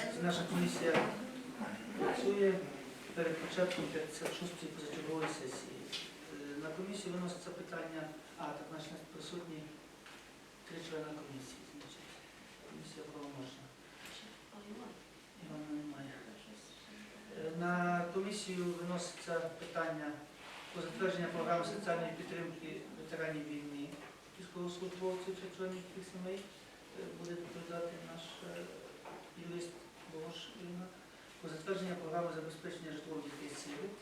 Наша комісія працює перед початком 56-ї позачергової сесії. Е, На комісію виноситься питання, а так наш присутні три члени комісії. Значить, комісія правоможна. Івана немає. Е, На комісію виноситься питання про затвердження програми соціальної підтримки ветеранів війни, військовослужбовців чи членів їх сімей. Е, Буде доповідати наш юрист Богош Ірина. Про затвердження програми забезпечення житлом дітей сиріт,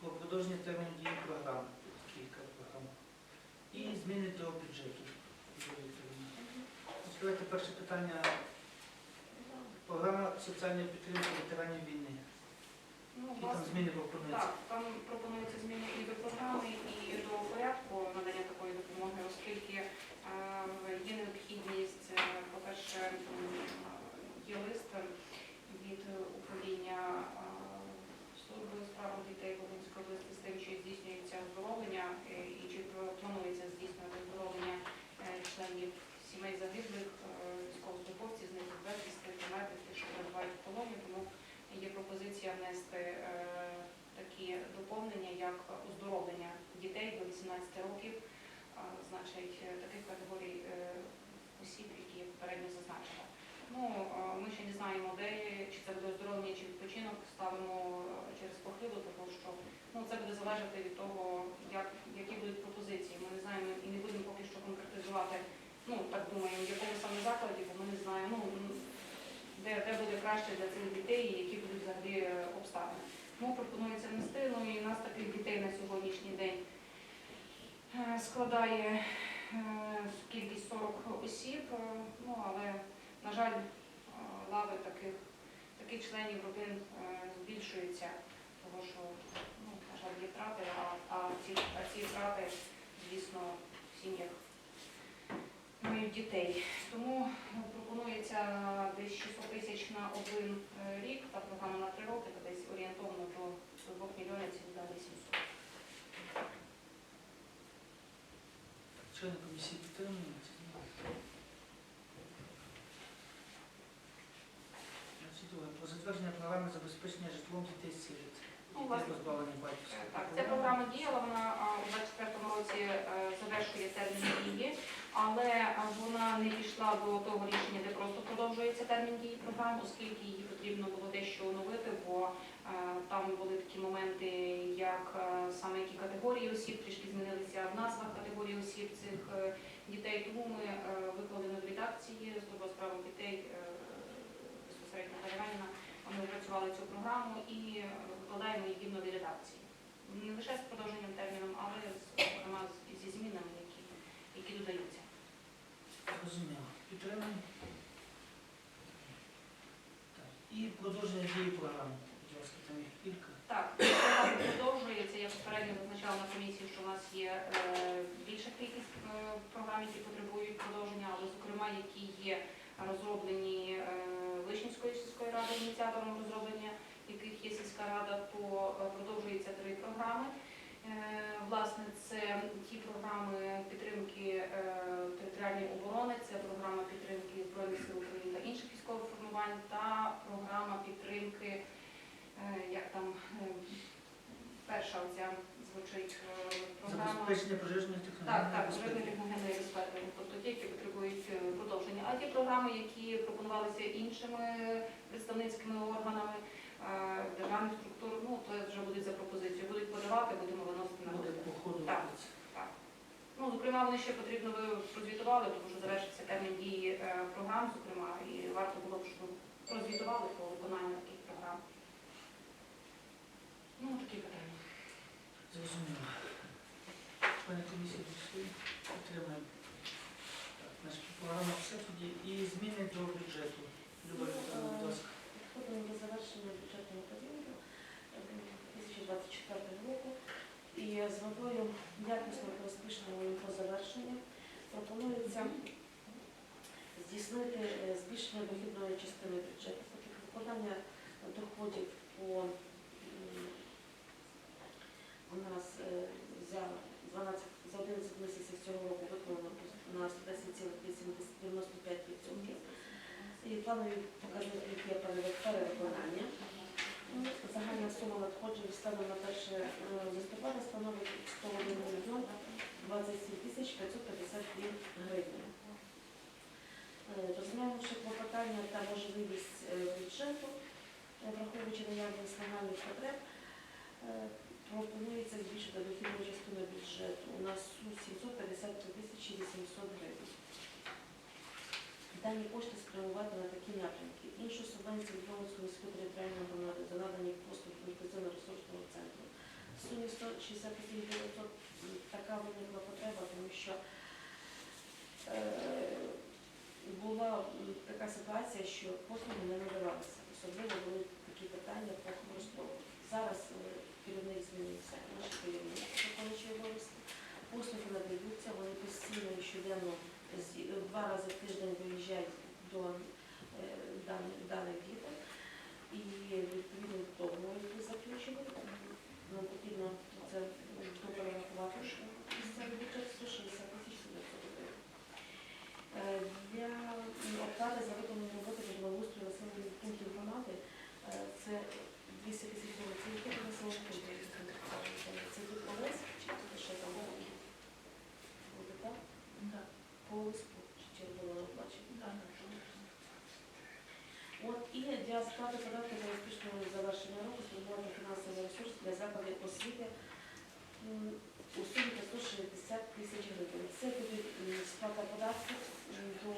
про продовження терміну дії програми, кілька програм, і зміни до бюджету. Давайте перше питання. Програма соціальної підтримки ветеранів війни. Ну, Які там власне, зміни пропонуються? так, там пропонуються зміни і до програми, і до порядку надання такої допомоги, оскільки е, є необхідність, е, по-перше, м, є лист від управління е, служби у справах дітей Волинської області з тим, чи здійснюється оздоровлення е, і чи планується здійснювати оздоровлення е, членів сімей загиблих, е, військовослужбовців, з них безвісти, померлих, тих, що перебувають тому є пропозиція внести е, такі доповнення, як оздоровлення дітей до 18 років, значить, е, таких категорій е, осіб, які я попередньо зазначила. Ну, ми ще не знаємо, де, чи це буде оздоровлення, чи відпочинок, ставимо через похилу, тому що ну, це буде залежати від того, як, які будуть пропозиції. Ми не знаємо і не будемо поки що конкретизувати, ну, так думаємо, в якому саме закладі, бо ми не знаємо, ну, м, де, де буде краще для цих дітей які будуть взагалі е, обставини. Тому пропонується внести, ну і нас таких дітей на сьогоднішній день е, складає е, кількість 40 осіб, ну але, на жаль, лави таких, таких членів родин збільшуються, тому що, ну, на жаль, є втрати, а, а, ці, а ці втрати, звісно, в сім'ях мають дітей. Тому ну, пропонується десь 600 тисяч на один е, рік, та програма на три роки, та десь орієнтовно до, до 2 мільйонів це далі 700. Члени комісії підтримують. Про затвердження програми забезпечення житлом дітей сиріт. Ну, Дітей власне, позбавлені батьківського. Так, ця програма діяла, вона у 24-му році е, завершує термін але вона не пішла до того рішення, де просто продовжується термін дії програми, оскільки її потрібно було дещо оновити, бо е, там були такі моменти, як е, саме які категорії осіб, трішки змінилися в назвах категорії осіб цих е, дітей. Тому ми е, викладено в редакції у справах дітей е, безпосередньо Галяваніна. Ми опрацювали цю програму і е, викладаємо її в новій редакції. Не лише з продовженням терміном, але зокрема зі змінами, які, які додаються. Зрозуміло. Підтримуємо? І продовження дії програми. Будь ласка, там їх кілька. Так, програма продовжується. Я попередньо зазначала на комісії, що у нас є е, більша кількість е, програм, які потребують продовження, але зокрема, які є розроблені е, сільською радою, ініціатором розроблення яких є сільська рада, то е, продовжується три програми. Е, Власне, це ті програми підтримки е, територіальної оборони, це програма підтримки Збройних сил України та інших військових формувань та програма підтримки, е, як там е, перша оця звучить е, програма. Забезпечення пожежної технології. так, пожежної техногенної безпеки, тобто ті, які потребують е, продовження. А ті програми, які пропонувалися іншими представницькими органами е, державних структур, ну то вже будуть за пропозицією, будуть подавати, будемо виносити на Буде по. Так. Ну, зокрема, вони ще потрібно ви прозвітували, тому що завершиться термін дії програм, зокрема, і варто було б, щоб прозвітували по виконанню таких програм. Ну, такі питання. Зрозуміло. Члени комісії дійшли. Підтримуємо. Так, Значить, програма все тоді. І зміни до бюджету. Люба Вікторівна, будь ласка. Підходимо до завершення бюджетного періоду е, 2024 року і з метою якісного розпишного його завершення пропонується здійснити е, збільшення дохідної частини бюджету, виконання доходів по м, у нас е, за 12 за 11 місяців цього року виконано на 110,95%. І планові показники є перевиконання. Загальна сума надходжень станом на 1 е, листопада становить 101 мільйон 27 тисяч 552 гривні. Е, Розглянувши клопотання та можливість е, бюджету, е, враховуючи наявність нагальних потреб, пропонується збільшити дохідну частину бюджету на суму 753 тисячі 800 гривень. Дані кошти спрямувати на такі напрямки. Іншу субвенцію Дніпровської міської територіальної громади за надані послуг інклюзивно-ресурсного центру. В сумі 160 тисяч 900 така виникла потреба, тому що е, була така ситуація, що послуги не надавалися. Особливо були такі питання по хворостову. Зараз е, керівник змінився, наш керівник виконуючий обов'язки. Послуги надаються, вони постійно щоденно два рази в тиждень виїжджають до е, даних, дітей. І відповідно того ми заключили. Нам потрібно це доперерахувати місцевий бюджет 160 тисяч 900 гривень. Е, Для оплати за виконані роботи від благоустрою населених пунктів громади е, це 200 тисяч гривень. Це яке населених пунктів? Це тут Олесь чи тут ще там? Буде так? По листу чи червоно бачить. От і для сплати податку за успішного завершення року спрямувати фінансовий ресурс для закладів освіти у сумі 560 тисяч гривень. Це буде сплата податку до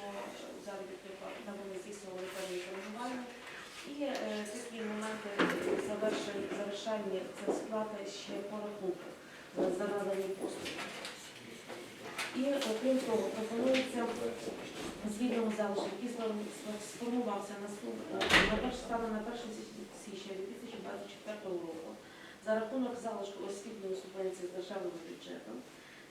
заробітної плати, там вони здійснювали певні коригування. І е, такі моменти завершення, завершання це сплата ще по рахунку е, за надані послуги. І окрім того, пропонується звітом залишок, який сформувався на сум- на перш- станом на 1 січня 2024 року за рахунок залишку освітньої субвенції з державного бюджету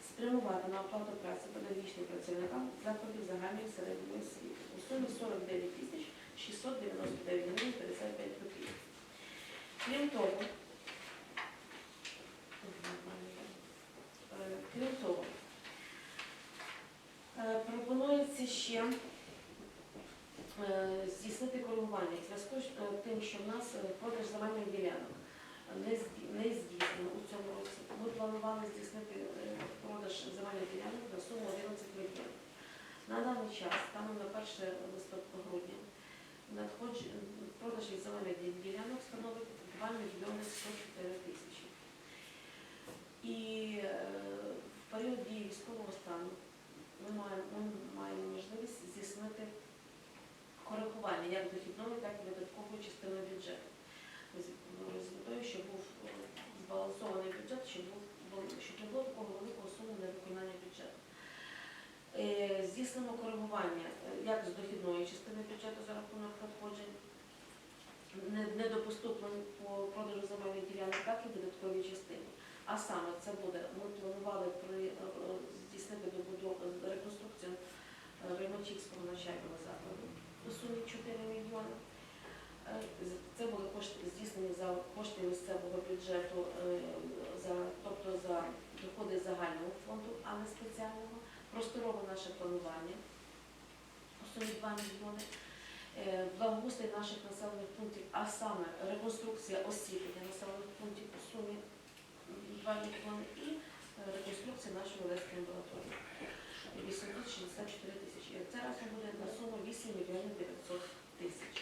спрямувати на оплату праці педагогічним працівникам закладів загальної середньої освіти у сумі 49 тисяч 699 гривень 55 копійок. Крім того, е, крім того, Е, Пропонується ще е, здійснити коригування в зв'язку з е, тим, що в нас е, продаж земельних ділянок не здійснено у цьому році. Ми планували здійснити е, продаж земельних ділянок на суму 11 мільйонів. На даний час, станом на 1 листопада грудня, продаж земельних ділянок становить 2 мільйони 104 тисячі. І е, в період дії військового стану ми маємо, ми маємо можливість здійснити коригування як дохідної, так і видаткової частини бюджету. З- З метою, щоб був е, збалансований бюджет, щоб, не було такого великого суму на виконання бюджету. Е, Здійснимо коригування е, як з дохідної частини бюджету за рахунок надходжень, не- недопоступлень по продажу земельних ділянок, так і видатковій частині. А саме це буде, ми планували при здійснити реконструкцію е, Ремонтівського навчального закладу у сумі 4 мільйони. Е, Це були кошти здійснені за кошти місцевого бюджету, е, за, тобто за доходи загального фонду, а не спеціального. Просторове наше планування у сумі 2 мільйони. Благоустрій наших населених пунктів, а саме реконструкція освітлення населених пунктів у сумі 2 мільйони е, реконструкція нашої Олеської амбулаторії. 864 тисячі. Це разом буде на суму 8 мільйонів 900 тисяч.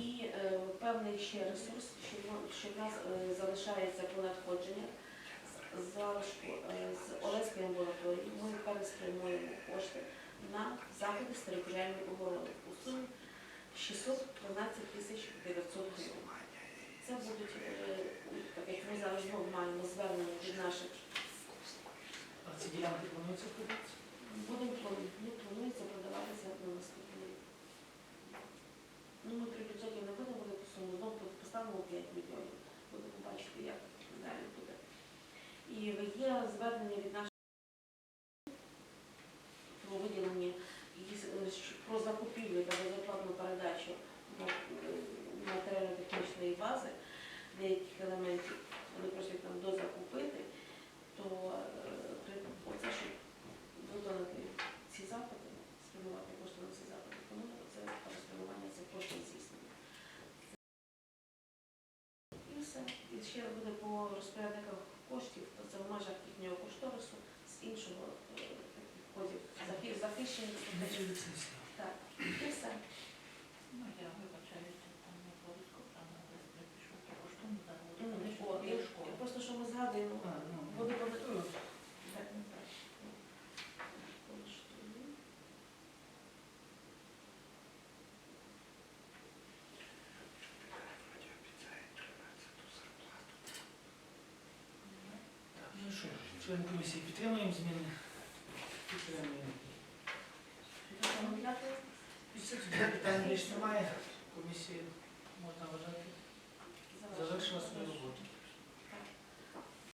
І е, певний ще ресурс, що, що в нас е, залишається по надходженнях з залишку е, з Олеської амбулаторії. Ми переспрямуємо кошти на заходи з територіальної оборони у сумі 613 тисяч 900 гривень. Це будуть, е, так як ми зараз знову маємо звернення від наших ці ділянки плануються продати? Будемо планувати. ну, планується продаватися на наступний. Ну, ми при бюджеті не будемо буде суму, знову поставимо 5 мільйонів. Будемо бачити, як далі буде. І є звернення від наших про виділення із- е, щ- про закупівлю та безоплатну передачу ма- е, матеріально-технічної бази деяких елементів. Вони просять нам дозакупити, то е, при- оце, щоб виконати ці запити, спрямувати кошти на ці запити, тому це переспрямування цих коштів здійснюється. Через Не через сесію. Так, і все. Ну, я вибачаюся, там не обов'язково, там десь припишу, також там заводи, М, вони О, школи, і- школи. і Просто що ми згадуємо, А, ну, вони повинні. ну, Так, ну, так. Коштує. Ну що, член комісії підтримуємо зміни? Підтримуємо. Дякую. Все, тоді питань більш немає. Комісія можна вважати. Завершила свою роботу.